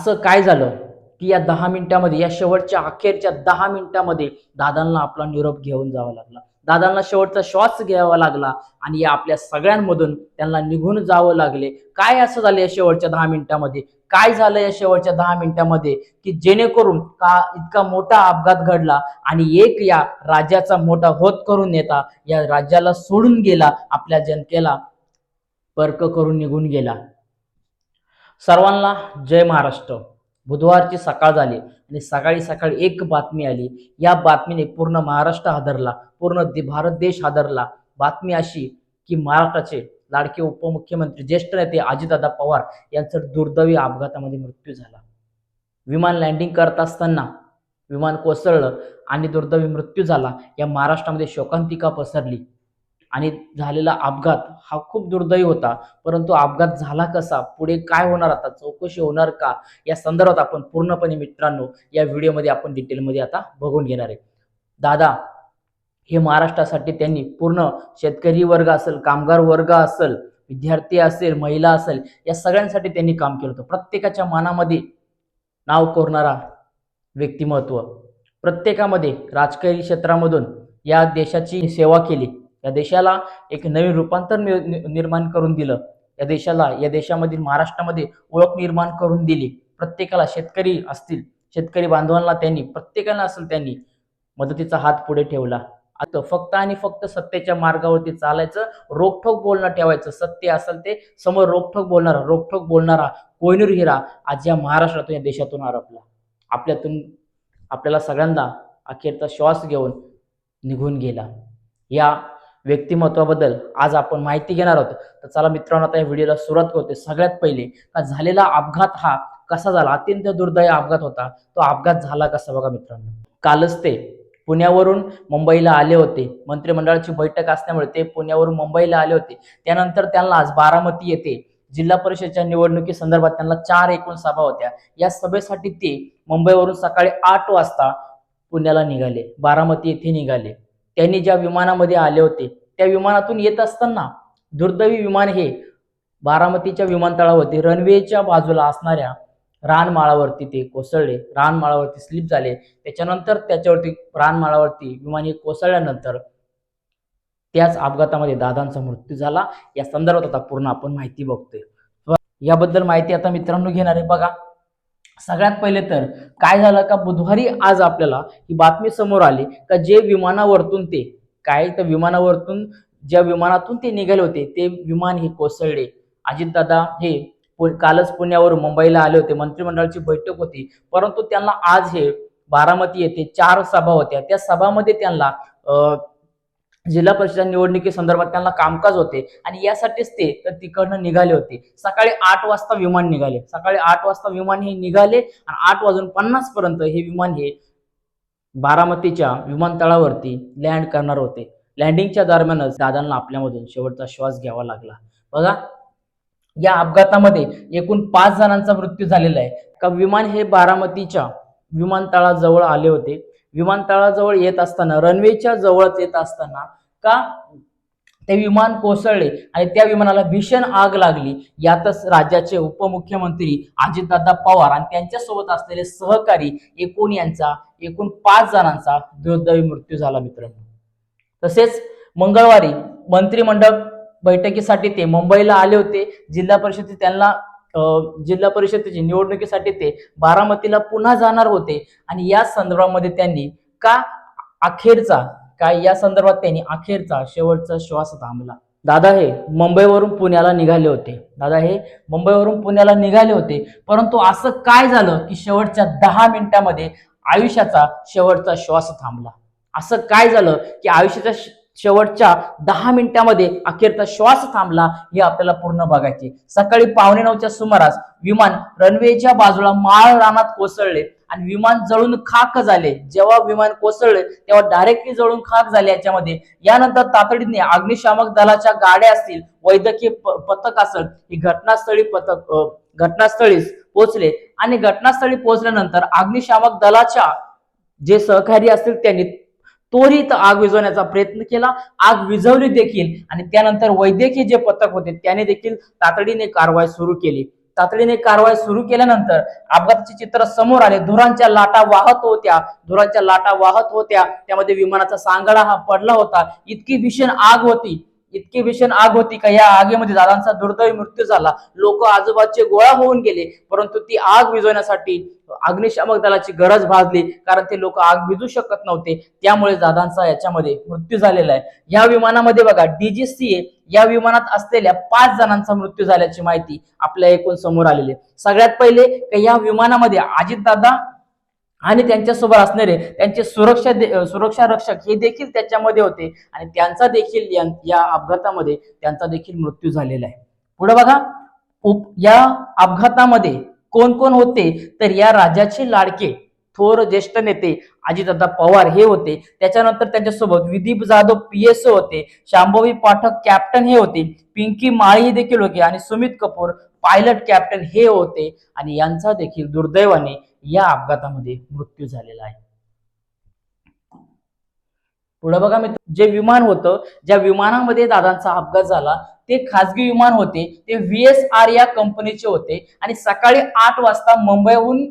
असं काय झालं की या दहा मिनिटामध्ये या शेवटच्या अखेरच्या दहा मिनिटामध्ये दादांना आपला निरोप घेऊन जावा लागला. दादांना शेवटचा श्वास घ्यावा लागला आणि या आपल्या सगळ्यांमधून त्यांना निघून जावं लागले. काय असं झालं या शेवटच्या दहा मिनिटामध्ये? काय झालं या शेवटच्या दहा मिनिटामध्ये की जेणेकरून का इतका मोठा अपघात घडला आणि एक या राज्याचा मोठा होत करून नेता या राज्याला सोडून गेला आपल्या जनतेला पर्क करून निघून गेला? सर्वांना जय महाराष्ट्र. बुधवारची सकाळ झाली आणि सकाळी सकाळी एक बातमी आली. या बातमीने पूर्ण महाराष्ट्र हादरला पूर्ण दे- भारत देश हादरला. बातमी अशी की महाराष्ट्राचे लाडके उपमुख्यमंत्री ज्येष्ठ नेते अजितदादा पवार यांचा दुर्दैवी अपघातामध्ये मृत्यू झाला. विमान लँडिंग करत असताना विमान कोसळलं आणि दुर्दैवी मृत्यू झाला. या महाराष्ट्रामध्ये शोकांतिका पसरली. आणि झालेला अपघात हा खूप दुर्दैवी होता. परंतु अपघात झाला कसा? पुढे काय होणार आता? चौकशी होणार का? या संदर्भात आपण पूर्णपणे मित्रांनो या व्हिडिओमध्ये आपण डिटेलमध्ये आता बघून घेणार आहे. दादा हे महाराष्ट्रासाठी त्यांनी पूर्ण शेतकरी वर्ग असेल कामगार वर्ग असेल विद्यार्थी असेल महिला असेल या सगळ्यांसाठी त्यांनी काम केलं होतं. प्रत्येकाच्या मनामध्ये नाव कोरणारा व्यक्तिमत्व. प्रत्येकामध्ये राजकीय क्षेत्रामधून या देशाची सेवा केली. या देशाला एक नवीन रूपांतर निर्माण करून दिलं. या देशाला या देशामधील महाराष्ट्रामध्ये ओळख निर्माण करून दिली. प्रत्येकाला शेतकरी असतील शेतकरी बांधवांना त्यांनी प्रत्येकाला असेल त्यांनी मदतीचा हात पुढे ठेवला. आता फक्त आणि फक्त सत्तेच्या मार्गावरती चालायचं रोखठोक बोलणं ठेवायचं. सत्य असेल ते समोर रोखठोक बोलणारा रोखठोक बोलणारा कोयनूर हिरा आज या महाराष्ट्रातून या देशातून हरपला. आपल्यातून आपल्याला सगळ्यांना अखेरचा श्वास घेऊन निघून गेला. या व्यक्तिमत्वाबद्दल आज आपण माहिती घेणार आहोत. तर चला मित्रांनो आता या व्हिडिओला सुरुवात करते सगळ्यात पहिले का झालेला अपघात हा कसा झाला? अत्यंत दुर्दैव अपघात होता. तो अपघात झाला कसा बघा मित्रांनो? कालच ते पुण्यावरून मुंबईला आले होते. मंत्रिमंडळाची बैठक असल्यामुळे ते पुण्यावरून मुंबईला आले होते. त्यानंतर त्यांना आज बारामती येथे जिल्हा परिषदच्या निवडणुकी संदर्भात त्यांना चार एकूण सभा होत्या. या सभेसाठी ते मुंबईवरून सकाळी आठ वाजता पुण्याला निघाले. बारामती येथे निघाले. त्यांनी ज्या विमानामध्ये आले होते त्या विमानातून येत असताना दुर्दैवी विमान हे बारामतीच्या विमानतळावरती रनवेच्या बाजूला असणाऱ्या रानमाळावरती ते कोसळले. रानमाळावरती स्लिप झाले. त्याच्यानंतर त्याच्यावरती रानमाळावरती विमान हे कोसळल्यानंतर त्याच अपघातामध्ये दादांचा मृत्यू झाला. या संदर्भात आता पूर्ण आपण माहिती बघतोय. याबद्दल माहिती आता मित्रांनो घेणार आहे. बघा सगळ्यात पहिले तर काय झालं का बुधवारी आज आपल्याला ही बातमी समोर आली का जे विमानावरतून ते काय तर विमानावरतून ज्या विमानातून ते निघाले होते ते विमान हे कोसळले. अजितदादा हे पु- कालच पुण्यावरून मुंबईला आले होते मंत्रिमंडळाची बैठक होती परंतु त्यांना आज हे बारामती येथे चार सभा होत्या. त्या सभामध्ये त्यांना अं, जिल्हा परिषद निवडणुकी संदर्भात त्यांना कामकाज होते आणि यासाठीच ते तर तिकडनं निघाले होते. सकाळी आठ वाजता विमान निघाले. सकाळी आठ वाजता विमान हे निघाले आणि आठ वाजून पन्नास पर्यंत हे विमान हे बारामतीच्या विमानतळावरती लँड करणार होते. लँडिंगच्या दरम्यानच दादांना आपल्यामधून शेवटचा श्वास घ्यावा लागला. बघा या अपघातामध्ये एकूण पाच जणांचा मृत्यू झालेला आहे. का विमान हे बारामतीच्या विमानतळाजवळ आले होते? विमानतळाजवळ येत असताना रनवेच्या जवळच येत असताना का ते विमान कोसळले आणि त्या विमानाला भीषण आग लागली. यातच राज्याचे उपमुख्यमंत्री अजितदादा पवार आणि त्यांच्यासोबत असलेले सहकारी एकूण यांचा एकूण पाच जणांचा दुर्दैवी मृत्यू झाला मित्रांनो. तसेच मंगळवारी मंत्रिमंडळ बैठकीसाठी ते मुंबईला आले होते. जिल्हा परिषदेत त्यांना जिल्हा परिषदेची निवडणुकीसाठी ते बारामतीला पुन्हा जाणार होते. आणि या संदर्भामध्ये त्यांनी का अखेरचा काय या संदर्भात त्यांनी अखेरचा शेवटचा श्वास थांबला दादा हे मुंबईवरून पुण्याला निघाले होते. दादा हे मुंबईवरून पुण्याला निघाले होते. परंतु असं काय झालं की शेवटच्या दहा मिनिटामध्ये आयुष्याचा शेवटचा श्वास थांबला? असं काय झालं की आयुष्याच्या शेवटच्या दहा मिनिटामध्ये अखेरचा श्वास थांबला हे आपल्याला पूर्ण बघायचे. सकाळी पावणे नऊच्या सुमारास विमान रनवेच्या बाजूला माळ रानात कोसळले आणि विमान जळून खाक झाले. जेव्हा विमान कोसळले तेव्हा डायरेक्टली जळून खाक झाले याच्यामध्ये. यानंतर तातडीने अग्निशामक दलाच्या गाड्या असतील वैद्यकीय प- पथक असेल ही घटनास्थळी पथक घटनास्थळीस घटनास्थळीच पोहोचले. आणि घटनास्थळी पोहोचल्यानंतर अग्निशामक दलाच्या जे सहकारी असतील त्यांनी त्वरित आग विझवण्याचा प्रयत्न केला. आग विझवली देखील. आणि त्यानंतर वैद्यकीय जे पथक होते त्याने देखील तातडीने कारवाई सुरू केली. तातडीने कारवाई सुरू केल्यानंतर अपघाताचे चित्र समोर आले. धुरांच्या लाटा वाहत होत्या. धुरांच्या लाटा वाहत होत्या. त्यामध्ये विमानाचा सांगाडा हा पडला होता. इतकी भीषण आग होती. इतकी भीषण आग होती का? या आगीमध्ये दादांचा दुर्दैवी मृत्यू झाला. लोक आजोबाचे गोळा होऊन गेले परंतु ती आग विझवण्यासाठी अग्निशामक दलाची गरज भाजली कारण ते लोक आग विजू शकत नव्हते. त्यामुळे दादांचा याच्यामध्ये मृत्यू झालेला आहे. या विमानामध्ये बघा डीजीसीए या विमानात असलेल्या पाच जणांचा मृत्यू झाल्याची माहिती आपल्या एकूण समोर आलेली आहे. सगळ्यात पहिले का या विमानामध्ये अजितदादा आणि त्यांच्यासोबत असणारे त्यांचे सुरक्षा दे- सुरक्षा रक्षक हे देखील त्याच्यामध्ये होते. आणि त्यांचा देखील या- या अपघातामध्ये त्यांचा देखील मृत्यू झालेला आहे. पुढे बघा उप या अपघातामध्ये कोण कोण होते? तर या राज्याचे लाडके थोर ज्येष्ठ नेते अजितदादा पवार हे होते. त्याच्यानंतर त्यांच्यासोबत विदीप जाधव पीएसओ होते. शांभवी पाठक कॅप्टन हे होते. पिंकी माळी हे देखील होते. आणि सुमित कपूर पायलट कॅप्टन हे होते आणि यांचा देखील दुर्दैवाने या अपघातामध्ये मृत्यू झालेला आहे. पुढे बघा मित्र जे विमान होतं ज्या विमानामध्ये दादांचा अपघात झाला ते खासगी विमान होते ते व्ही एस आर या कंपनीचे होते आणि सकाळी आठ वाजता मुंबईहून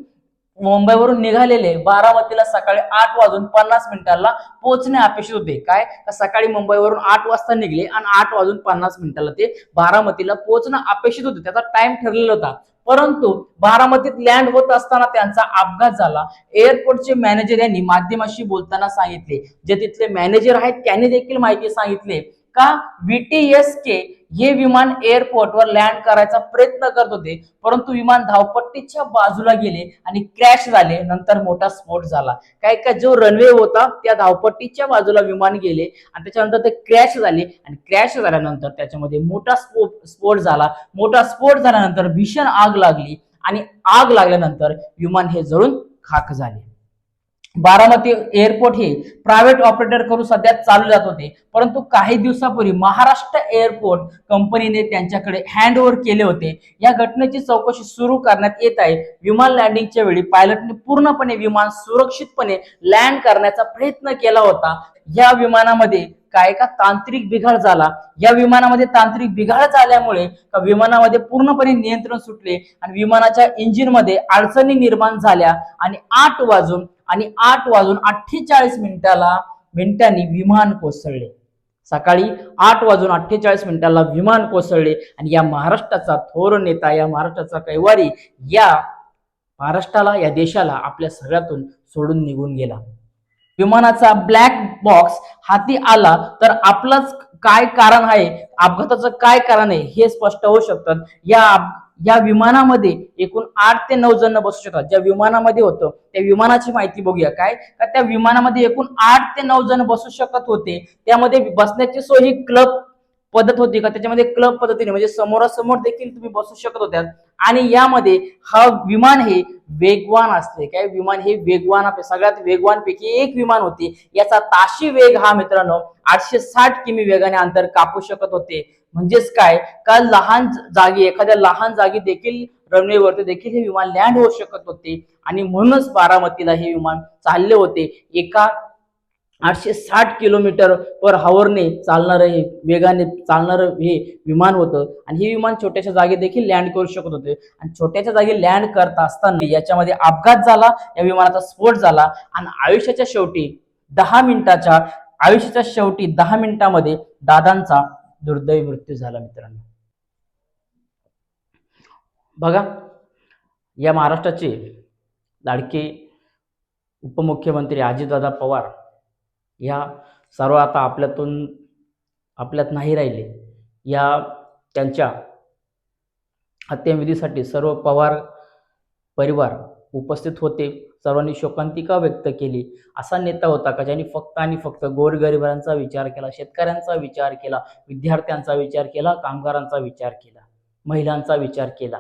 मुंबईवरून निघालेले बारामतीला सकाळी आठ वाजून पन्नास मिनिटाला पोहोचणे अपेक्षित होते. काय? का सकाळी मुंबईवरून आठ वाजता निघले आणि आठ वाजून पन्नास मिनिटाला ते बारामतीला पोहोचणं अपेक्षित होते. त्याचा टाइम ठरलेला होता. परंतु बारामतीत लँड होत असताना त्यांचा अपघात झाला. एअरपोर्टचे मॅनेजर यांनी माध्यमाशी बोलताना सांगितले. जे तिथले मॅनेजर आहेत त्यांनी देखील माहिती सांगितले. का व्हीटीएस के हे विमान एअरपोर्टवर लँड करायचा प्रयत्न करत होते. परंतु विमान धावपट्टीच्या बाजूला गेले आणि क्रॅश झाले. नंतर मोठा स्फोट झाला. काय काय जो रनवे होता त्या धावपट्टीच्या बाजूला विमान गेले आणि त्याच्यानंतर ते क्रॅश झाले. आणि क्रॅश झाल्यानंतर त्याच्यामध्ये मोठा स्फोट स्फोट झाला. मोठा स्फोट झाल्यानंतर भीषण आग लागली. आणि आग लागल्यानंतर विमान हे जळून खाक झाले. बारामती एअरपोर्ट हे प्रायव्हेट ऑपरेटर करून सध्या चालू जात होते. परंतु काही दिवसापूर्वी महाराष्ट्र एअरपोर्ट कंपनीने त्यांच्याकडे हँड ओव्हर केले होते. या घटनेची चौकशी सुरू करण्यात येत आहे. विमान लँडिंगच्या वेळी पायलटने पूर्णपणे विमान सुरक्षितपणे लँड करण्याचा प्रयत्न केला होता. या विमानामध्ये काय का तांत्रिक बिघाड झाला? या विमानामध्ये तांत्रिक बिघाड झाल्यामुळे विमानामध्ये पूर्णपणे नियंत्रण सुटले आणि विमानाच्या इंजिनमध्ये अडचणी निर्माण झाल्या आणि आठ वाजून आणि आठ वाजून अठ्ठेचाळीस मिनिटाला मिनिटांनी विमान कोसळले. सकाळी आठ वाजून अठ्ठेचाळीस मिनिटाला विमान कोसळले आणि या महाराष्ट्राचा थोर नेता या महाराष्ट्राचा कैवारी या महाराष्ट्राला या देशाला आपल्या सगळ्यातून सोडून निघून गेला. विमानाचा ब्लॅक बॉक्स हाती आला तर आपलंच काय कारण आहे? अपघाताचं काय कारण आहे? हे स्पष्ट होऊ शकतं. या या विमानामध्ये एकूण आठ ते नऊ जण बसू शकतात. ज्या विमानामध्ये होतं त्या विमानाची माहिती बघूया. काय? का त्या विमानामध्ये एकूण आठ ते नऊ जण बसू शकत होते. त्यामध्ये बसण्याची सोय ही क्लब पद्धत होती का? त्याच्यामध्ये क्लब पद्धतीने म्हणजे समोरासमोर देखील तुम्ही बसू शकत होत्या आणि यामध्ये हा विमान हे वेगवान असते. काय? विमान हे वेगवान सगळ्यात वेगवान पैकी एक विमान होते. याचा ताशी वेग हा मित्रांनो आठशे साठ किमी वेगाने अंतर कापू शकत होते. म्हणजेच काय? का लहान जागी एखाद्या लहान जागी देखील रनवेवरती देखील हे विमान लँड होऊ शकत होते आणि म्हणूनच बारामतीला हे विमान चालले होते. एका आठशे साठ किलोमीटर पर हावरने चालणारं हे वेगाने चालणारं हे विमान होतं. आणि हे विमान छोट्याशा जागी देखील लँड करू शकत होते. आणि छोट्याच्या जागी लँड करत असताना याच्यामध्ये अपघात झाला या विमानाचा स्फोट झाला. आणि आयुष्याच्या शेवटी दहा मिनिटाच्या आयुष्याच्या शेवटी दहा मिनिटामध्ये दादांचा दुर्दैवी मृत्यू झाला मित्रांनो. बघा या महाराष्ट्राचे लाडके उपमुख्यमंत्री अजितदादा पवार या सर्व आता आपल्यातून आपल्यात नाही राहिले. या त्यांच्या हत्येविधीसाठी सर्व पवार परिवार उपस्थित होते. सर्वांनी शोकांतिका व्यक्त केली. असा नेता होता का? ज्यांनी फक्त आणि फक्त गोरगरिबांचा विचार केला शेतकऱ्यांचा विचार केला विद्यार्थ्यांचा विचार केला कामगारांचा विचार केला महिलांचा विचार केला.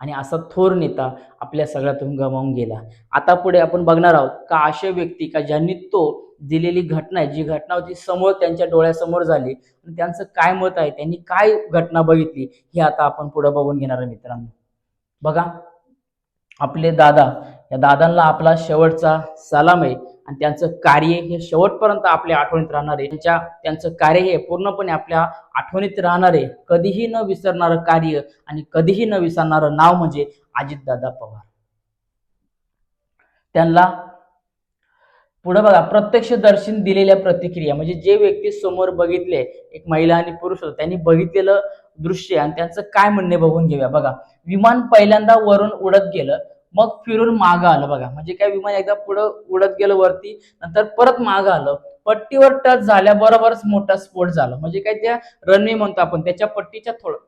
आणि असा थोर नेता आपल्या सगळ्यातून गमावून गेला. आता पुढे आपण बघणार आहोत का असे व्यक्ती का ज्यांनी तो दिलेली घटना आहे जी घटना होती समोर त्यांच्या डोळ्यासमोर झाली. आणि त्यांचं काय मत आहे? त्यांनी काय घटना बघितली? हे आता आपण पुढे बघून घेणार आहे मित्रांनो. बघा. आपले दादा या दादांना आपला शेवटचा सलाम आहे आणि त्यांचं कार्य हे शेवटपर्यंत आपल्या आठवणीत राहणार आहे. त्यांच्या त्यांचं कार्य हे पूर्णपणे आपल्या आठवणीत राहणार आहे. कधीही न विसरणारं कार्य आणि कधीही न विसरणारं नाव म्हणजे अजितदादा पवार. त्यांना पुढे बघा प्रत्यक्ष दर्शन दिलेल्या प्रतिक्रिया म्हणजे जे व्यक्ती समोर बघितले एक महिला आणि पुरुष होता त्यांनी बघितलेलं दृश्य आणि त्यांचं काय म्हणणे बघून घेऊया. बघा विमान पहिल्यांदा वरून उडत गेलं मग फिरून मागं आलं बघा. म्हणजे काय विमान एकदा पुढं उडत गेलं वरती नंतर परत मागं आलं पट्टीवर टच झाल्याबरोबरच मोठा स्फोट झाला. म्हणजे काय त्या रनवे म्हणतो आपण त्याच्या पट्टीच्या थोडं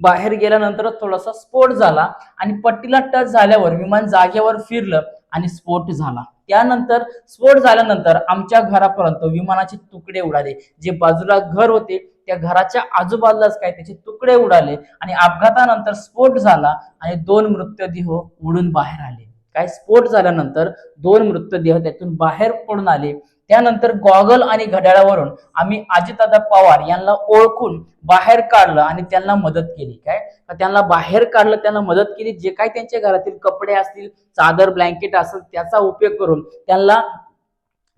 बाहेर गेल्यानंतरच थोडासा स्फोट झाला आणि पट्टीला टच झाल्यावर विमान जागेवर फिरलं आणि स्फोट झाला. त्यानंतर स्फोट झाल्यानंतर आमच्या घरापर्यंत विमानाचे तुकडे उडाले. जे बाजूला घर होते त्या घराच्या आजूबाजूलाच काय त्याचे तुकडे उडाले आणि अपघातानंतर स्फोट झाला आणि दोन मृतदेह उडून बाहेर आले. काय स्फोट झाल्यानंतर दोन मृतदेह त्यातून बाहेर पडून आले. त्यानंतर गॉगल आणि घड्याळावरून आम्ही अजितदादा पवार यांना ओळखून बाहेर काढलं आणि त्यांना मदत केली. काय? त्यांना बाहेर काढलं त्यांना मदत केली जे काही त्यांच्या घरातील कपडे असतील चादर ब्लँकेट असेल त्याचा उपयोग करून त्यांना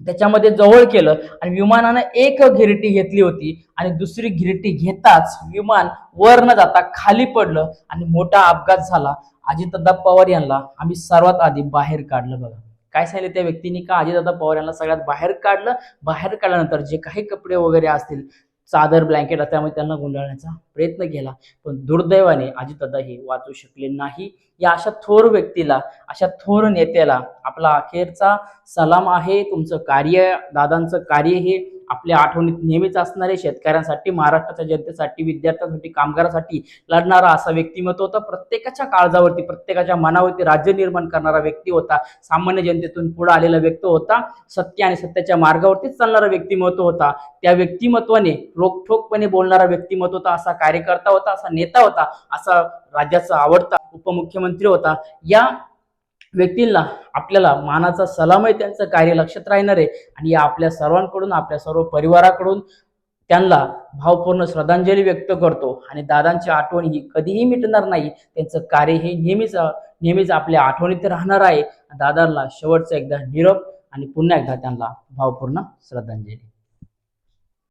त्याच्यामध्ये जवळ केलं आणि विमानानं एक गिरटी घेतली होती आणि दुसरी गिरटी घेताच विमान वर न जाता खाली पडलं आणि मोठा अपघात झाला. अजितदादा पवार यांना आम्ही सर्वात आधी बाहेर काढलं बघा. काय सांगितलं त्या व्यक्तीने का अजितदादा पवार यांना सगळ्यात बाहेर काढलं? बाहेर काढल्यानंतर जे काही कपडे वगैरे असतील चादर ब्लँकेट असल्यामुळे त्यांना गुंडाळण्याचा प्रयत्न केला. पण दुर्दैवाने अजितदादा हे वाचू शकले नाही. या अशा थोर व्यक्तीला अशा थोर नेत्याला आपला अखेरचा सलाम आहे. तुमचं कार्य दादांचं कार्य हे आपल्या आठवणीत नेहमीच असणारे शेतकऱ्यांसाठी महाराष्ट्राच्या जनतेसाठी विद्यार्थ्यांसाठी कामगारासाठी लढणारा असा व्यक्तिमत्व होता. प्रत्येकाच्या काळजावरती प्रत्येकाच्या मनावरती राज्य निर्माण करणारा व्यक्ती होता. सामान्य जनतेतून पुढे आलेला व्यक्ती होता. सत्य आणि सत्याच्या मार्गावरतीच चालणारा व्यक्तिमत्व होता. त्या व्यक्तिमत्वाने रोखठोकपणे बोलणारा व्यक्तिमत्व होता. असा कार्यकर्ता होता असा नेता होता असा राज्याचा आवडता उपमुख्यमंत्री होता. या व्यक्तींना आपल्याला मानाचा सलाम आहे त्यांचं कार्य लक्षात राहणार आहे आणि या आपल्या सर्वांकडून आपल्या सर्व परिवाराकडून त्यांना भावपूर्ण श्रद्धांजली व्यक्त करतो. आणि दादांची आठवण ही कधीही मिटणार नाही. त्यांचं कार्य हे नेहमीच नेहमीच आपल्या आठवणीत राहणार आहे. दादांना शेवटचा एकदा निरोप आणि पुन्हा एकदा त्यांना भावपूर्ण श्रद्धांजली.